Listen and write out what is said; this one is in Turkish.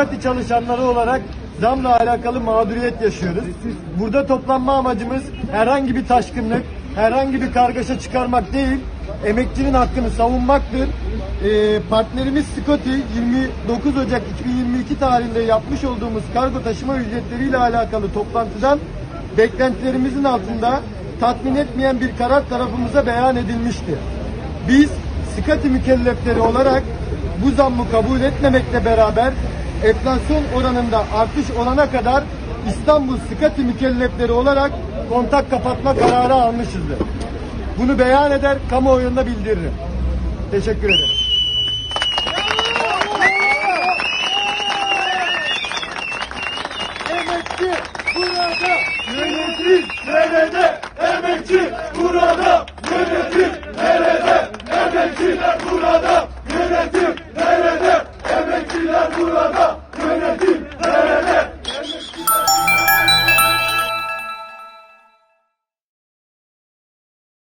Dikkatli çalışanları olarak zamla alakalı mağduriyet yaşıyoruz. Burada toplanma amacımız herhangi bir taşkınlık, herhangi bir kargaşa çıkarmak değil, emekçinin hakkını savunmaktır. Ee, partnerimiz Scotty 29 Ocak 2022 tarihinde yapmış olduğumuz kargo taşıma ücretleriyle alakalı toplantıdan beklentilerimizin altında tatmin etmeyen bir karar tarafımıza beyan edilmişti. Biz Scotty mükellefleri olarak bu zammı kabul etmemekle beraber enflasyon oranında artış olana kadar İstanbul Skati mükellefleri olarak kontak kapatma kararı almışızdır. Bunu beyan eder, kamuoyunda bildiririm. Teşekkür ederim. Burada, yönetim nerede? Emekçi burada, yönetim nerede? Emekçiler burada, yönetim